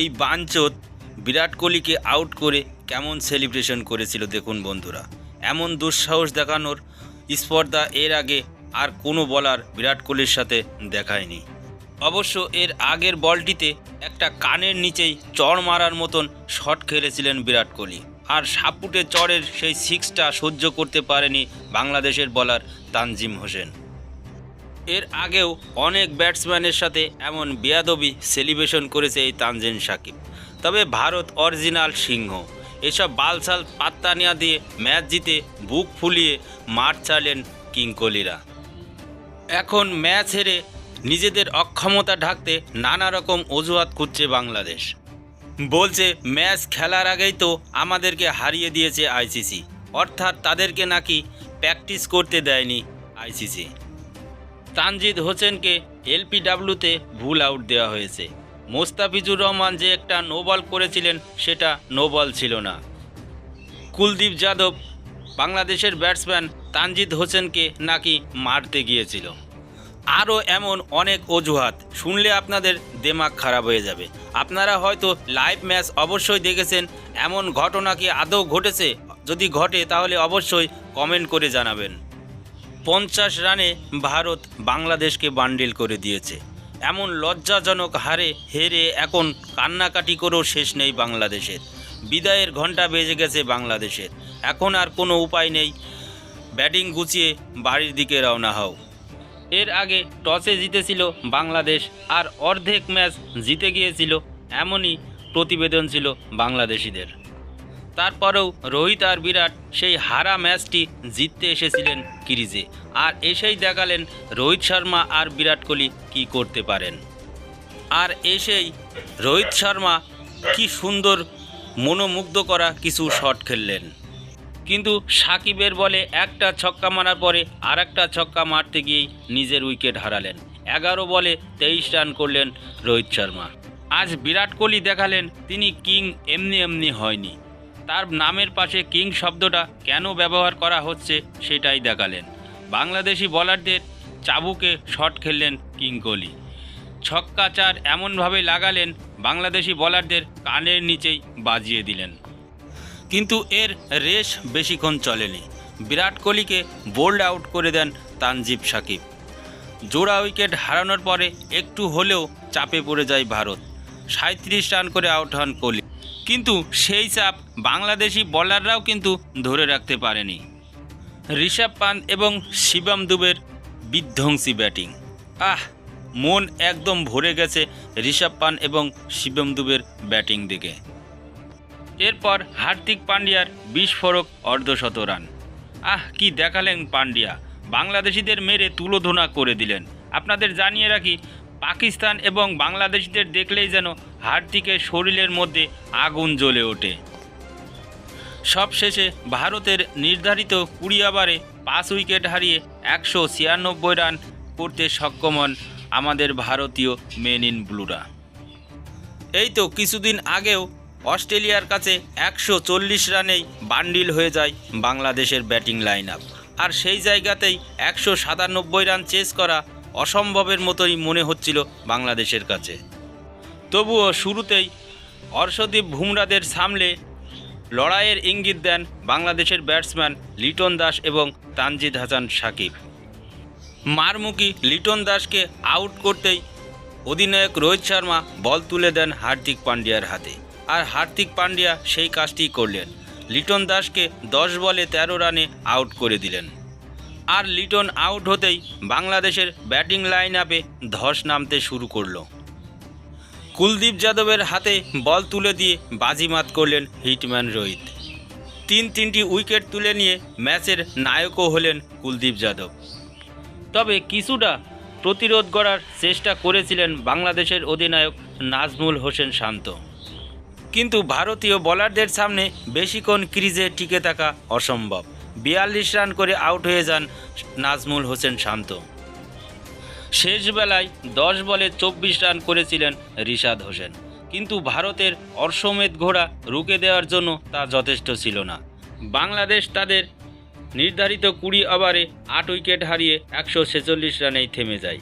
এই বাঞ্চত বিরাট কোহলিকে আউট করে কেমন সেলিব্রেশন করেছিল দেখুন বন্ধুরা। এমন দুঃসাহস দেখানোর স্পর্ধা এর আগে আর কোনো বলার বিরাট কোহলির সাথে দেখায়নি। অবশ্য এর আগের বলটিতে একটা কানের নিচেই চড় মারার মতন শট খেলেছিলেন বিরাট কোহলি। আর সাপুটে চড়ের সেই সিক্সটা সহ্য করতে পারেনি বাংলাদেশের বলার তানজিম হোসেন। এর আগেও অনেক ব্যাটসম্যানের সাথে এমন বেয়াদবি সেলিব্রেশন করেছে এই তানজিন সাকিব। তবে ভারত অরিজিনাল সিংহ। এসব বালসাল পাত্তা নেওয়া দিয়ে ম্যাচ জিতে বুক ফুলিয়ে মাঠ চালেন কিং কোহলিরা এখন ম্যাচ হেরে নিজেদের অক্ষমতা ঢাকতে নানা রকম অজুহাত খুঁজছে বাংলাদেশ। বলছে, ম্যাচ খেলার আগেই তো আমাদেরকে হারিয়ে দিয়েছে আইসিসি। অর্থাৎ তাদেরকে নাকি প্র্যাকটিস করতে দেয়নি আইসিসি। তানজিদ হোসেনকে এলপিডাব্লিউতে ভুল আউট দেওয়া হয়েছে। মোস্তাফিজুর রহমান যে একটা নোবল করেছিলেন, সেটা নোবল ছিল না। কুলদীপ যাদব, বাংলাদেশের ব্যাটসম্যান তানজিদ হোসেনকে নাকি মারতে গিয়েছিল। আরও এমন অনেক অজুহাত শুনলে আপনাদের দেমাগ খারাপ হয়ে যাবে। আপনারা হয়তো লাইভ ম্যাচ অবশ্যই দেখেছেন, এমন ঘটনা কি আদৌ ঘটেছে? যদি ঘটে, তাহলে অবশ্যই কমেন্ট করে জানাবেন। পঞ্চাশ রানে ভারত বাংলাদেশকে বান্ডিল করে দিয়েছে। এমন লজ্জাজনক হারে হেরে এখন কান্নাকাটি করেও শেষ নেই বাংলাদেশের। বিদায়ের ঘণ্টা বেজে গেছে বাংলাদেশের। এখন আর কোনো উপায় নেই। ব্যাটিং গুছিয়ে বাড়ির দিকে রওনা হও। এর আগে টসে জিতেছিল বাংলাদেশ আর অর্ধেক ম্যাচ জিতে গিয়েছিল, এমনই প্রতিবেদন ছিল বাংলাদেশিদের। তারপরেও রোহিত আর বিরাট সেই হারা ম্যাচটি জিততে এসেছিলেন ক্রিজে। আর এসেই দেখালেন রোহিত শর্মা আর বিরাট কোহলি কী করতে পারেন। আর এসেই রোহিত শর্মা কি সুন্দর মনোমুগ্ধ করা কিছু শট খেললেন। কিন্তু সাকিবের বলে একটা ছক্কা মারার পরে আর একটা ছক্কা মারতে গিয়েই নিজের উইকেট হারালেন। এগারো বলে তেইশ রান করলেন রোহিত শর্মা। আজ বিরাট কোহলি দেখালেন তিনি কিং এমনি এমনি হয়নি। তার নামের পাশে কিং শব্দটা কেন ব্যবহার করা হচ্ছে সেটাই দেখালেন। বাংলাদেশি বলারদের চাবুকে শট খেললেন কিং কোহলি। ছক্কা চার এমনভাবে লাগালেন বাংলাদেশি বলারদের কানের নিচেই বাজিয়ে দিলেন। কিন্তু এর রেশ বেশিক্ষণ চলেনি। বিরাট কোহলিকে বোল্ড আউট করে দেন তানজিব সাকিব। জোড়া উইকেট হারানোর পরে একটু হলেও চাপে পড়ে যায় ভারত। সাঁত্রিশ রান করে আউট হন কোহলি। কিন্তু সেই চাপ বাংলাদেশি বলাররাও কিন্তু ধরে রাখতে পারেনি। ঋষভ পান্ত এবং শিবম দুবের বিধ্বংসী ব্যাটিং। আহ, মন একদম ভরে গেছে ঋষভ পান এবং শিবম দুবের ব্যাটিং দিকে এরপর হার্দিক পান্ডিয়ার বিস্ফোরক অর্ধশত রান। আহ, কি দেখালেন পান্ডিয়া বাংলাদেশিদের মেরে তুলোধনা করে দিলেন। আপনাদের জানিয়ে রাখি পাকিস্তান এবং বাংলাদেশিদের দেখলেই যেন হার্দিকের শরীরের মধ্যে আগুন জ্বলে ওঠে। সবশেষে ভারতের নির্ধারিত কুড়ি ওভারে পাঁচ উইকেট হারিয়ে একশো ছিয়ানব্বই রান করতে সক্ষম হন আমাদের ভারতীয় মেন ইন ব্লুরা। এই তো কিছুদিন আগেও অস্ট্রেলিয়ার কাছে একশো চল্লিশ রানেই বান্ডিল হয়ে যায় বাংলাদেশের ব্যাটিং লাইন আর সেই জায়গাতেই একশো সাতানব্বই রান চেস করা অসম্ভবের মতোই মনে হচ্ছিল বাংলাদেশের কাছে। তবুও শুরুতেই অর্শদীপ ভুমরাদের সামলে লড়াইয়ের ইঙ্গিত দেন বাংলাদেশের ব্যাটসম্যান লিটন দাস এবং তানজিদ হাসান সাকিব। মারমুখী লিটন দাসকে আউট করতেই অধিনায়ক রোহিত শর্মা বল তুলে দেন হার্দিক পান্ডিয়ার হাতে। আর হার্দিক পান্ডিয়া সেই কাজটি করলেন। লিটন দাসকে দশ বলে ১৩ রানে আউট করে দিলেন। আর লিটন আউট হতেই বাংলাদেশের ব্যাটিং লাইন আপে ধস নামতে শুরু করল। কুলদীপ যাদবের হাতে বল তুলে দিয়ে বাজিমাত করলেন হিটম্যান রোহিত। তিন তিনটি উইকেট তুলে নিয়ে ম্যাচের নায়কও হলেন কুলদীপ যাদব। তবে কিছুটা প্রতিরোধ করার চেষ্টা করেছিলেন বাংলাদেশের অধিনায়ক নাজমুল হোসেন শান্ত। কিন্তু ভারতীয় বোলারদের সামনে বেশিক্ষণ ক্রিজে টিকে থাকা অসম্ভব। বিয়াল্লিশ রান করে আউট হয়ে যান নাজমুল হোসেন শান্ত। শেষ বেলায় দশ বলে চব্বিশ রান করেছিলেন রিশাদ হোসেন। কিন্তু ভারতের অশ্বমেধ ঘোড়া রুখে দেওয়ার জন্য তা যথেষ্ট ছিল না। বাংলাদেশ তাদের নির্ধারিত কুড়ি ওভারে আট উইকেট হারিয়ে একশো ছেচল্লিশ রানেই থেমে যায়।